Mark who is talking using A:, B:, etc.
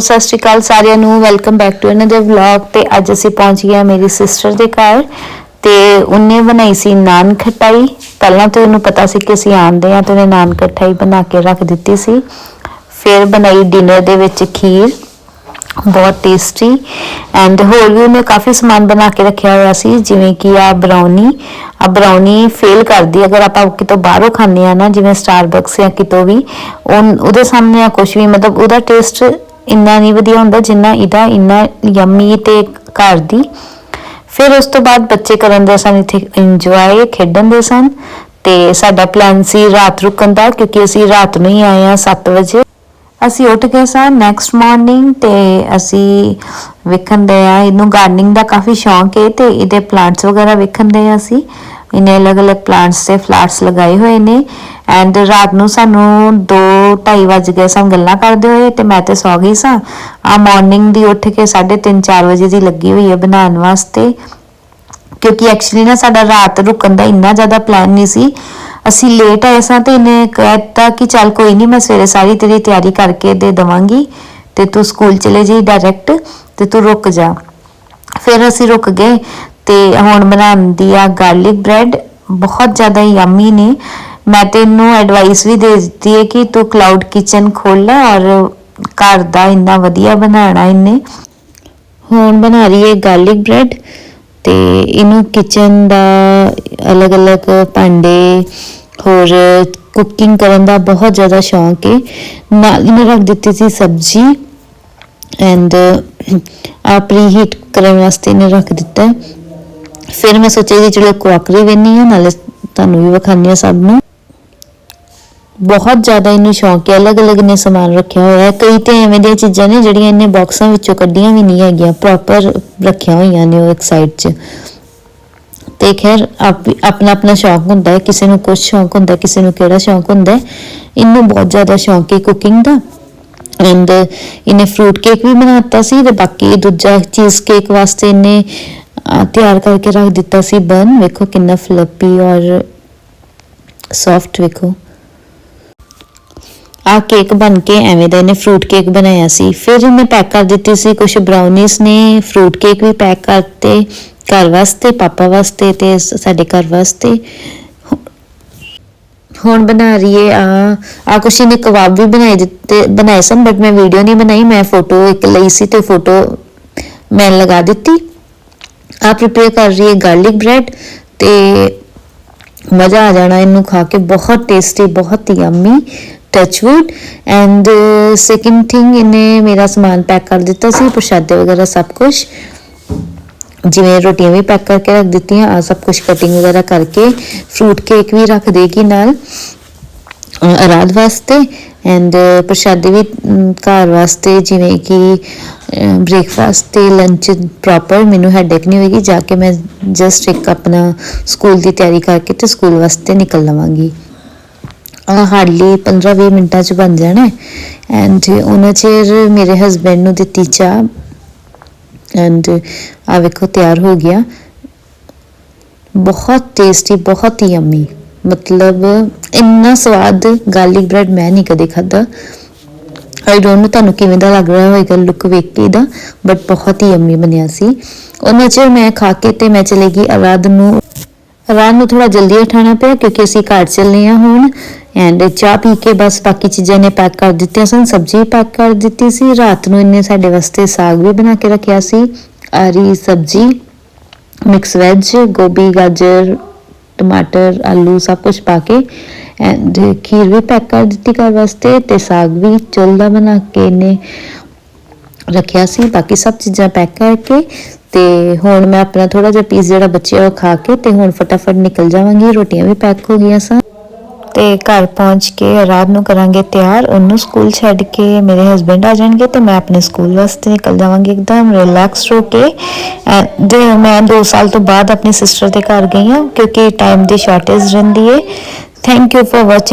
A: ਸਤਿ ਸ਼੍ਰੀ ਅਕਾਲ ਸਾਰਿਆਂ ਨੂੰ welcome back to another vlog ਤੇ ਅੱਜ ਅਸੀਂ ਪਹੁੰਚ ਗਏ ਹਾਂ ਮੇਰੀ ਸਿਸਟਰ ਦੇ ਘਰ ਤੇ ਉਹਨੇ ਬਣਾਈ ਸੀ ਨਾਨ ਖਟਾਈ। ਪਹਿਲਾਂ ਤਾਂ ਉਹਨੂੰ ਪਤਾ ਸੀ ਕਿ ਅਸੀਂ ਆਂਦੇ ਆ ਤੇ ਉਹਨੇ ਨਾਨ ਖਟਾਈ ਬਣਾ ਕੇ ਰੱਖ ਦਿੱਤੀ ਸੀ। ਫਿਰ ਬਣਾਈ ਡਿਨਰ ਦੇ ਵਿੱਚ ਖੀਰ, ਬਹੁਤ ਟੇਸਟੀ ਐਂਡ ਹੋਰ ਵੀ ਉਹਨੇ ਕਾਫੀ ਸਮਾਨ ਬਣਾ ਕੇ ਰੱਖਿਆ ਹੋਇਆ ਸੀ, ਜਿਵੇਂ ਕਿ ਆ ਬਰਾਉਨੀ ਆ ਬਰਾਉਨੀ ਫੇਲ ਕਰਦੀ, ਅਗਰ ਆਪਾਂ ਕਿਤੋਂ ਬਾਹਰੋਂ ਖਾਂਦੇ ਆ ਨਾ, ਜਿਵੇਂ ਸਟਾਰਬਕਸ ਜਾਂ ਕਿਤੋਂ ਵੀ ਉਹਦੇ ਸਾਹਮਣੇ ਆ ਕੁਝ ਵੀ, ਮਤਲਬ ਉਹਦਾ ਟੇਸਟ ਇੰਨਾ ਨਹੀਂ ਵਧੀਆ ਹੁੰਦਾ ਜਿੰਨਾ ਇਹਦਾ, ਇੰਨਾ ਯੰਮੀ ਤੇ ਘਰ ਦੀ। ਫਿਰ ਉਸ ਤੋਂ ਬਾਅਦ ਬੱਚੇ ਕਰਨ ਦੇ ਸਨ, ਇੱਥੇ ਇੰਜੋਏ ਖੇਡਣ ਦੇ ਸਨ। ਤੇ ਸਾਡਾ ਪਲਾਨ ਸੀ ਰਾਤ ਰੁਕਣ ਦਾ, ਕਿਉਂਕਿ ਅਸੀਂ ਰਾਤ ਨੂੰ ਹੀ ਆਏ ਆ 7 ਵਜੇ। ਅਸੀਂ ਉੱਠ ਗਏ ਸਾਂ ਨੈਕਸਟ ਮਾਰਨਿੰਗ ਤੇ ਅਸੀਂ ਵੇਖਣ ਦੇ ਆ, ਇਹਨੂੰ ਗਾਰਡਨਿੰਗ ਦਾ ਕਾਫੀ ਸ਼ੌਂਕ ਹੈ ਤੇ ਇਹਦੇ ਪਲਾਂਟਸ ਵਗੈਰਾ ਵੇਖਣ ਦੇ ਆ ਅਸੀਂ। ਇਹਨੇ ਅਲੱਗ-ਅਲੱਗ ਪਲਾਂਟਸ ਤੇ ਫਲਾਰਸ ਲਗਾਏ ਹੋਏ ਨੇ ਐਂਡ ਰਾਤ ਨੂੰ ਸਾਨੂੰ 2:30 ਵਜ ਗਏ ਸਨ ਗੱਲਾਂ ਕਰਦੇ ਹੋਏ ਤੇ ਮੈਂ ਤੇ ਸੌ ਗਈ ਸਾਂ। ਆ ਮਾਰਨਿੰਗ ਦੀ ਉੱਠ ਕੇ 3:30 4 ਵਜੇ ਦੀ ਲੱਗੀ ਹੋਈ ਹੈ ਬਣਾਉਣ ਵਾਸਤੇ। ਕਿਉਂਕਿ ਐਕਚੁਅਲੀ ਨਾ ਸਾਡਾ ਰਾਤ ਰੁਕਣ ਦਾ ਇੰਨਾ ਜ਼ਿਆਦਾ ਪਲਾਨ ਨਹੀਂ ਸੀ। ਅਸੀਂ ਲੇਟ ਆਏ ਸਾਂ ਤੇ ਇਹਨੇ ਕਹਿਤਾ ਕਿ ਚੱਲ ਕੋਈ ਨਹੀਂ ਮੈਂ ਸਵੇਰੇ ਸਾਰੀ ਤੇਰੀ ਤਿਆਰੀ ਕਰਕੇ ਦੇ ਦਵਾਂਗੀ ਤੇ ਤੂੰ ਸਕੂਲ ਚਲੇ ਜੀ ਡਾਇਰੈਕਟ ਤੇ ਤੂੰ ਰੁਕ ਜਾ। ਫਿਰ ਅਸੀਂ ਰੁਕ ਗਏ ਤੇ ਹੁਣ ਬਣਾਉਂਦੀ ਆ ਗਾਰਲਿਕ ਬ੍ਰੈਡ ਬਹੁਤ ਜ਼ਿਆਦਾ ਯਮੀ ਨੇ। ਮੈਂ ਤੈਨੂੰ ਐਡਵਾਈਸ ਵੀ ਦੇ ਦਿੱਤੀ ਹੈ ਕਿ ਤੂੰ ਕਲਾਉਡ ਕਿਚਨ ਖੋਲ ਲੈ ਔਰ ਘਰ ਦਾ ਇੰਨਾ ਵਧੀਆ ਬਣਾਉਣਾ ਇਹਨੇ। ਹੁਣ ਬਣਾ ਰਹੀ ਹੈ ਗਾਰਲਿਕ ਬ੍ਰੈਡ ਤੇ ਇਹਨੂੰ ਕਿਚਨ ਦਾ ਅਲੱਗ-ਅਲੱਗ ਭਾਂਡੇ, ਹੋਰ ਕੁਕਿੰਗ ਕਰਨ ਦਾ ਬਹੁਤ ਜ਼ਿਆਦਾ ਸ਼ੌਂਕ ਹੈ ਨਾਲ ਇਹਨੇ ਰੱਖ ਦਿੱਤੀ ਸੀ ਸਬਜ਼ੀ ਐਂਡ ਆ ਪ੍ਰੀਹੀਟ ਕਰਨ ਵਾਸਤੇ ਇਹਨੇ ਰੱਖ ਦਿੱਤਾ। ਫਿਰ ਮੈਂ ਸੋਚਿਆ ਜੀ ਚਲੋ ਕੁਆਕਰੀ ਵੇਨੀ ਆ, ਨਾਲੇ ਤੁਹਾਨੂੰ ਵੀ ਵਿਖਾਣੀ ਆ ਸਭ ਨੂੰ। ਬਹੁਤ ਜ਼ਿਆਦਾ ਇਹਨੂੰ ਸ਼ੌਂਕ ਹੈ ਅਲੱਗ-ਅਲੱਗ ਨੇ ਸਮਾਨ ਰੱਖਿਆ ਹੋਇਆ ਹੈ। ਕਈ ਤੇ ਐਵੇਂ ਦੀਆਂ ਚੀਜ਼ਾਂ ਨੇ ਜਿਹੜੀਆਂ ਇਹਨੇ ਬਾਕਸਾਂ ਵਿੱਚੋਂ ਕੱਢੀਆਂ ਵੀ ਨਹੀਂ ਹੈਗੀਆਂ ਪ੍ਰੋਪਰ ਰੱਖੀਆਂ ਹੋਈਆਂ ਨੇ ਉਹ ਇੱਕ ਸਾਈਡ 'ਚ। ਤੇ ਖੈਰ ਆਪਣਾ ਆਪਣਾ ਸ਼ੌਂਕ ਹੁੰਦਾ ਹੈ, ਕਿਸੇ ਨੂੰ ਕੁਝ ਸ਼ੌਂਕ ਹੁੰਦਾ ਕਿਸੇ ਨੂੰ ਕਿਹੜਾ ਸ਼ੌਂਕ ਹੁੰਦਾ ਹੈ। ਇਹਨੂੰ ਬਹੁਤ ਜ਼ਿਆਦਾ ਸ਼ੌਂਕ ਹੈ ਕੁਕਿੰਗ ਦਾ। ਐਂਡ ਇਹਨੇ ਫਰੂਟ ਕੇਕ ਵੀ ਬਣਾਤਾ ਸੀ ਤੇ ਬਾਕੀ ਦੂਜਾ ਚੀਜ਼ ਕੇਕ ਵਾਸਤੇ ਇਹਨੇ ਤਿਆਰ ਕਰਕੇ ਰੱਖ ਦਿੱਤਾ ਸੀ ਬਨ ਵੇਖੋ ਕਿੰਨਾ ਫਲੱਪੀ ਔਰ ਸੌਫਟ ਵੇਖੋ। ਆ ਕੇਕ ਬਣ ਕੇ ਐਵੇਂ ਦਾ ਇਹਨੇ ਫਰੂਟ ਕੇਕ ਬਣਾਇਆ ਸੀ। ਫਿਰ ਇਹਨੇ ਪੈਕ ਕਰ ਦਿੱਤੀ ਸੀ ਕੁਝ ਬ੍ਰਾਊਨੀਜ਼ ਨੇ। ਫਰੂਟ ਕੇਕ ਵੀ ਪੈਕ ਕਰਤੇ। ਘਰ ਵਾਸਤੇ, ਪਾਪਾ ਵਾਸਤੇ ਤੇ ਸਾਡੇ ਘਰ ਵਾਸਤੇ। ਹੁਣ ਬਣਾ ਰਹੀ ਹੈ ਆ ਆ ਕੁਛ ਇਹਨੇ ਕਬਾਬ ਵੀ ਬਣਾਏ ਦਿੱਤੇ, ਬਣਾਏ ਸਨ ਬਟ ਮੈਂ ਵੀਡੀਓ ਨਹੀਂ ਬਣਾਈ, ਮੈਂ ਫੋਟੋ ਇੱਕ ਲਈ ਸੀ ਤੇ ਫੋਟੋ ਮੈਂ ਲਗਾ ਦਿੱਤੀ। ਆ ਪ੍ਰਿਪੇਅਰ ਕਰ ਰਹੀ ਹੈ ਗਾਰਲਿਕ ਬ੍ਰੈਡ ਤੇ ਮਜ਼ਾ ਆ ਜਾਣਾ ਇਹਨੂੰ ਖਾ ਕੇ, ਬਹੁਤ ਟੇਸਟੀ ਬਹੁਤ yummy touchwood and second thing ਇਹਨੇ ਮੇਰਾ ਸਮਾਨ ਪੈਕ ਕਰ ਦਿੱਤਾ ਸੀ, ਪ੍ਰਸ਼ਾਦੇ ਵਗੈਰਾ ਸਭ ਕੁਝ ਜਿਵੇਂ ਰੋਟੀਆਂ ਵੀ ਪੈਕ ਕਰਕੇ ਰੱਖ ਦਿੱਤੀਆਂ ਆ ਸਭ ਕੁਝ ਕਟਿੰਗ ਵਗੈਰਾ ਕਰਕੇ ਫਰੂਟ ਕੇਕ ਵੀ ਰੱਖ ਦੇਗੀ ਨਾਲ, ਅਹ ਅਰਾਧ ਵਾਸਤੇ ਐਂਡ ਪ੍ਰਸ਼ਾਦੇ ਵੀ ਘਰ ਵਾਸਤੇ ਜਿਵੇਂ ਕਿ ਬ੍ਰੇਕਫਾਸਟ ਤੇ ਲੰਚ ਪ੍ਰੋਪਰ ਮੈਨੂੰ ਹੈਡੇਕ ਨਹੀਂ ਹੋਏਗੀ, ਜਾ ਕੇ ਮੈਂ ਜਸਟ ਇੱਕ ਆਪਣਾ ਸਕੂਲ ਦੀ ਤਿਆਰੀ ਕਰਕੇ ਤੇ ਸਕੂਲ ਵਾਸਤੇ ਨਿਕਲ ਲਵਾਂਗੀ। ਹਾਰਡਲੀ 15-20 ਮਿੰਟਾਂ ਚ ਬਣ ਜਾਣਾ ਐਂਡ ਉਹਨਾਂ ਚਿਰ ਮੇਰੇ ਹਸਬੰਡ ਨੂੰ ਦਿੱਤੀ ਚਾਹ। ਐਂਡ uh, ਆ ਵੇਖੋ, ਤਿਆਰ ਹੋ ਗਿਆ। ਬਹੁਤ ਟੇਸਟੀ ਬਹੁਤ ਹੀ ਯੰਮੀ ਮਤਲਬ, ਇੰਨਾ ਸਵਾਦ ਗਾਰਲਿਕ ਬ੍ਰੈਡ ਮੈਂ ਨਹੀਂ ਕਦੇ ਖਾਦਾ ਆਈ ਡੋਨਟ ਨੋ ਤੁਹਾਨੂੰ ਕਿਵੇਂ ਦਾ ਲੱਗ ਰਿਹਾ ਹੋਵੇਗਾ ਲੁੱਕ ਵੇਖ ਕੇ ਇਹਦਾ ਬਟ ਬਹੁਤ ਹੀ ਯੰਮੀ ਬਣਿਆ ਸੀ। ਉਹਨਾਂ ਚਿਰ ਮੈਂ ਖਾ ਕੇ ਤੇ ਮੈਂ ਚਲੇ ਗਈ। ਆਰਾਧ ਨੂੰ, ਰਾਤ ਨੂੰ ਥੋੜਾ ਜਲਦੀ ਉਠਾਣਾ ਪਿਆ ਕਿਉਂਕਿ ਅਸੀਂ ਘਰ ਚੱਲੇ ਆ ਹੁਣ। ਐਂਡ ਚਾਹ ਪੀ ਕੇ ਬਸ ਬਾਕੀ ਚੀਜ਼ਾਂ ਨੇ ਪੈਕ ਕਰ ਦਿੱਤੀਆਂ ਸਨ, ਸਬਜ਼ੀ ਪੈਕ ਕਰ ਦਿੱਤੀ ਸੀ। ਰਾਤ ਨੂੰ ਇਹਨੇ ਸਾਡੇ ਵਾਸਤੇ ਸਾਗ ਵੀ ਬਣਾ ਕੇ ਰੱਖਿਆ ਸੀ। ਆਰੀ ਸਬਜ਼ੀ ਮਿਕਸ ਵੈਜ ਗੋਭੀ, ਗਾਜਰ, ਟਮਾਟਰ, ਆਲੂ ਸਭ ਕੁਝ ਪਾ ਕੇ ਐਂਡ ਖੀਰ ਵੀ ਪੈਕ ਕਰ ਦਿੱਤੀ ਘਰ ਵਾਸਤੇ ਤੇ ਸਾਗ ਵੀ ਚੁੱਲ੍ਹ ਬਣਾ ਕੇ ਇਹਨੇ ਰੱਖਿਆ ਸੀ। ਬਾਕੀ ਸਭ ਚੀਜ਼ਾਂ ਪੈਕ ਕਰਕੇ ਤੇ ਹੁਣ ਮੈਂ ਆਪਣਾ ਥੋੜਾ ਜਿਹਾ ਪੀਸ ਜਿਹੜਾ ਬਚਿਆ ਉਹ ਖਾ ਕੇ ਤੇ ਹੁਣ ਫਟਾਫਟ ਨਿਕਲ ਜਾਵਾਂਗੀ। ਰੋਟੀਆਂ ਵੀ ਪੈਕ ਹੋ ਗਈਆਂ ਸਨ। ਤੇ ਘਰ ਪਹੁੰਚ ਕੇ ਰਾਤ ਨੂੰ ਕਰਾਂਗੇ ਤਿਆਰ, ਉਹਨੂੰ ਸਕੂਲ ਛੱਡ ਕੇ ਮੇਰੇ ਹਸਬੰਡ ਆ ਜਾਣਗੇ ਤੇ ਮੈਂ ਆਪਣੇ ਸਕੂਲ ਵਾਸਤੇ ਨਿਕਲ ਜਾਵਾਂਗੀ ਇੱਕਦਮ ਰਿਲੈਕਸ ਹੋ ਕੇ। And ਮੈਂ 2 ਸਾਲ ਤੋਂ ਬਾਅਦ ਆਪਣੀ ਸਿਸਟਰ ਦੇ ਘਰ ਗਈ ਹਾਂ, ਕਿਉਂਕਿ ਟਾਈਮ ਦੀ ਸ਼ਾਰਟੇਜ ਰਹਿੰਦੀ ਹੈ ਥੈਂਕ ਯੂ ਫॉर ਵਾਚਿੰਗ